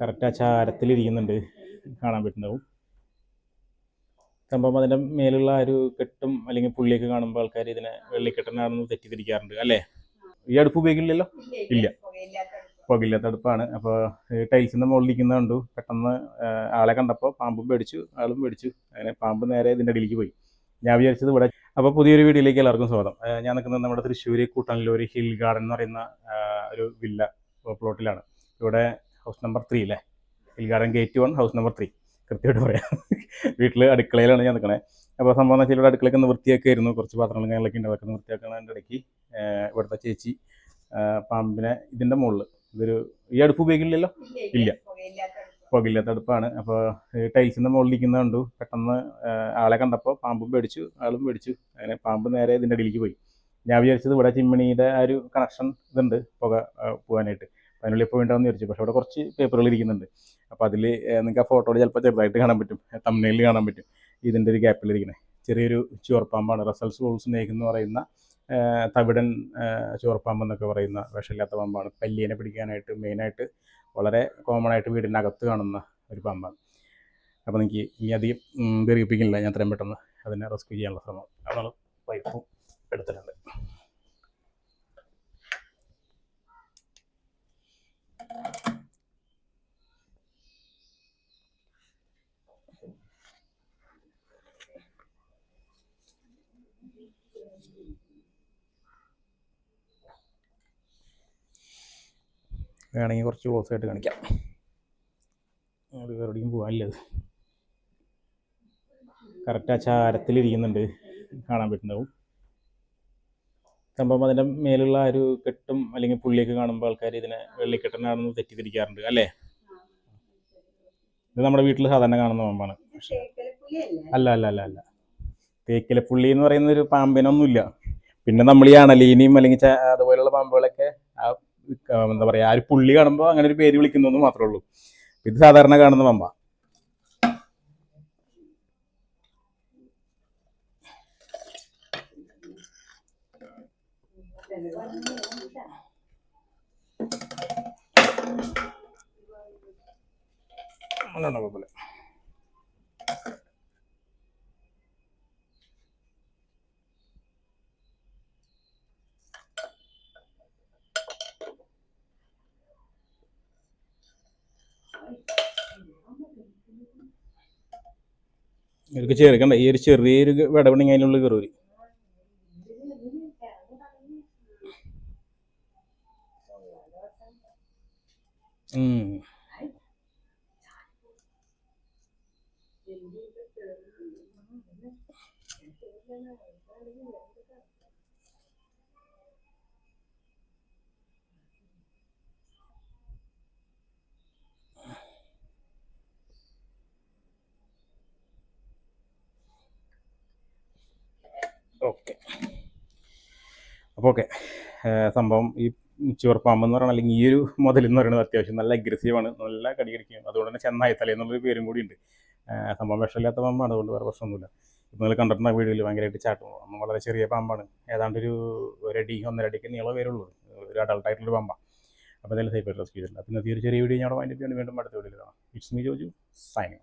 Correct ആ ചാരത്തിലിരിക്കുന്നുണ്ട് കാണാൻ പറ്റുന്നുണ്ടാവും. സംഭവം അതിന്റെ മേലുള്ള ആ ഒരു കെട്ടും അല്ലെങ്കിൽ പുള്ളിയൊക്കെ കാണുമ്പോൾ ആൾക്കാർ ഇതിനെ വെള്ളിക്കെട്ടനാണെന്ന് തെറ്റിദ്ധരിക്കാറുണ്ട് അല്ലേ? ഈ അടുപ്പ് ഉപയോഗിക്കില്ലല്ലോ? ഇല്ല. പുകയില്ലാത്ത അടുപ്പാണ്. അപ്പോൾ ടൈൽസിന്റെ മുകളിൽ ഇരിക്കുന്ന കണ്ടു. പെട്ടെന്ന് ആളെ കണ്ടപ്പോൾ പാമ്പും പേടിച്ചു ആളും പേടിച്ചു. അങ്ങനെ പാമ്പ് നേരെ ഇതിന്റെ അടിയിലേക്ക് പോയി. ഞാൻ വിചാരിച്ചത് ഇവിടെ അപ്പോൾ പുതിയൊരു വീഡിയോയിലേക്ക് എല്ലാവർക്കും സ്വാഗതം. ഞാൻ നിൽക്കുന്നത് നമ്മുടെ തൃശ്ശൂർ ഒരു ഹിൽ ഗാർഡൻ എന്ന് പറയുന്ന ഒരു വില്ല പ്ലോട്ടിലാണ് ഇവിടെ ഹൗസ് നമ്പർ ത്രീ അല്ലേ hill gate one house number three കൃത്യമായിട്ട് പറയാം. വീട്ടിൽ അടുക്കളയിലാണ് ഞാൻ നിൽക്കണേ അപ്പോൾ സംഭവം എന്ന് വെച്ചാൽ ഇവിടെ അടുക്കളയൊക്കെ ഒന്ന് വൃത്തിയാക്കിയായിരുന്നു. കുറച്ച് പാത്രങ്ങൾ കാര്യങ്ങളൊക്കെ ഉണ്ട് അതൊക്കെ ഒന്ന് വൃത്തിയാക്കുന്നതിന്റെ ഇടയ്ക്ക് ഇവിടുത്തെ ചേച്ചി പാമ്പിനെ ഇതിന്റെ മുകളിൽ ഇതൊരു ഈ അടുപ്പ് ഉപയോഗിക്കില്ലല്ലോ? ഇല്ല. പുകയില്ലാത്ത അടുപ്പാണ്. അപ്പോൾ ടൈൽസിന്റെ മുകളിൽ ഇരിക്കുന്ന കണ്ടു. പെട്ടെന്ന് ആളെ കണ്ടപ്പോൾ പാമ്പും പേടിച്ചു ആളും പേടിച്ചു. അങ്ങനെ പാമ്പ് നേരെ ഇതിന്റെ അടിയിലേക്ക് പോയി. ഞാൻ വിചാരിച്ചത് ഇവിടെ ചിമ്മിണിയുടെ ആ ഒരു കണക്ഷൻ ഇതുണ്ട് പുക പോകാനായിട്ട്. അതിനുള്ളിൽ ഇപ്പോൾ ഉണ്ടാവും വിചാരിച്ചു പക്ഷേ അവിടെ കുറച്ച് പേപ്പറുകൾ ഇരിക്കുന്നുണ്ട്. അപ്പോൾ അതിൽ നിങ്ങൾക്ക് ആ ഫോട്ടോയിൽ ചിലപ്പോൾ ചെറുതായിട്ട് കാണാൻ പറ്റും. തമ്മിലിൽ കാണാൻ പറ്റും. ഇതിന്റെ ഒരു ഗ്യാപ്പിലിരിക്കണേ ചെറിയൊരു ചുവർപ്പാമ്പാണ്. റസൽസ് വോൾ സ്നേക്ക് എന്ന് പറയുന്ന തവിടൻ ചുവർപ്പാമ്പ് എന്നൊക്കെ പറയുന്ന വിഷമില്ലാത്ത പാമ്പാണ്. പല്ലിയനെ പിടിക്കാനായിട്ട് മെയിനായിട്ട് വളരെ കോമൺ ആയിട്ട് വീടിന്റെ അകത്ത് കാണുന്ന ഒരു പാമ്പാണ്. അപ്പോൾ എനിക്ക് ഇനി അധികം ദീർഘിപ്പിക്കുന്നില്ല. ഞാൻ അത്രയും പെട്ടെന്ന് അതിനെ റെസ്ക്യൂ ചെയ്യാനുള്ള ശ്രമം. അതാണ് പൈപ്പും എടുത്തിട്ടുണ്ട്. വേണമെങ്കിൽ കുറച്ച് ക്ലോസ് ആയിട്ട് കാണിക്കാം. അത് എവിടെയും പോകാനില്ല അത് കറക്റ്റ് ആ ചാരത്തിലിരിക്കുന്നുണ്ട്. കാണാൻ പറ്റുന്നുണ്ടാവും. സംഭവം അതിന്റെ മേലുള്ള ആ ഒരു കെട്ടും അല്ലെങ്കിൽ പുള്ളിയൊക്കെ കാണുമ്പോൾ ആൾക്കാർ ഇതിനെ വെള്ളിക്കെട്ടനാണെന്ന് തെറ്റിദ്ധരിക്കാറുണ്ട്. അല്ലേ? ഇത് നമ്മുടെ വീട്ടിൽ സാധാരണ കാണുന്ന പാമ്പാണ്. അല്ല അല്ല അല്ല അല്ല. തേക്കിലപ്പുള്ളി എന്ന് പറയുന്ന ഒരു പാമ്പിനൊന്നുമില്ല. പിന്നെ നമ്മൾ ഈ അണലീനിയും അല്ലെങ്കിൽ അതുപോലെയുള്ള പാമ്പുകളൊക്കെ ആ എന്താ പറയുക ആ ഒരു പുള്ളി കാണുമ്പോൾ അങ്ങനെ ഒരു പേര് വിളിക്കുന്നു മാത്രമേ ഉള്ളൂ. ഇത് സാധാരണ കാണുന്ന പമ്പ. അതുകൊണ്ടാണ് കുഴപ്പമില്ല ഇവർക്ക് ചേർക്കണ്ട. ഈ ഒരു ചെറിയൊരു വിടവണെങ്കിൽ അതിനുള്ളിൽ കയറി ഉം. ഓക്കെ. അപ്പോൾ ഓക്കെ സംഭവം ഈ ചുവർപ്പാമ്പ് എന്ന് പറയുന്നത് അല്ലെങ്കിൽ ഈ ഒരു മുതൽ എന്ന് പറയുന്നത് അത്യാവശ്യം നല്ല അഗ്രസീവാണ് നല്ല കടികരിക്കും അതുകൊണ്ട് തന്നെ ചെന്നായി തല എന്നുള്ളൊരു പേരും കൂടി ഉണ്ട്. സംഭവം വിഷമില്ലാത്ത പാമ്പാണ്. അതുകൊണ്ട് വേറെ പ്രശ്നമൊന്നുമില്ല. നിങ്ങൾ കണ്ടിട്ടുള്ള വീഡിയോയിൽ ഭയങ്കരമായിട്ട് ചാട്ടും. വളരെ ചെറിയ പാമ്പാണ്. ഏതാണ്ട് ഒരു ഒരടി ഒന്നരടിക്ക് നീളം വരുള്ളൂ. ഒരു അഡൾട്ടായിട്ടുള്ള പാമ്പാണ് അപ്പോൾ എന്തായാലും സേഫ് ആയിട്ട് റെസ്ക്യൂ ചെയ്തിട്ടുണ്ട്. അപ്പം ഇന്നത്തെ ഒരു ചെറിയ വീഡിയോ ഞാൻ അവിടെ വൈൻഡപ്പ് ചെയ്യാൻ വീണ്ടും അടുത്ത വീഡിയോയിൽ കാണാം. It's me Joju signing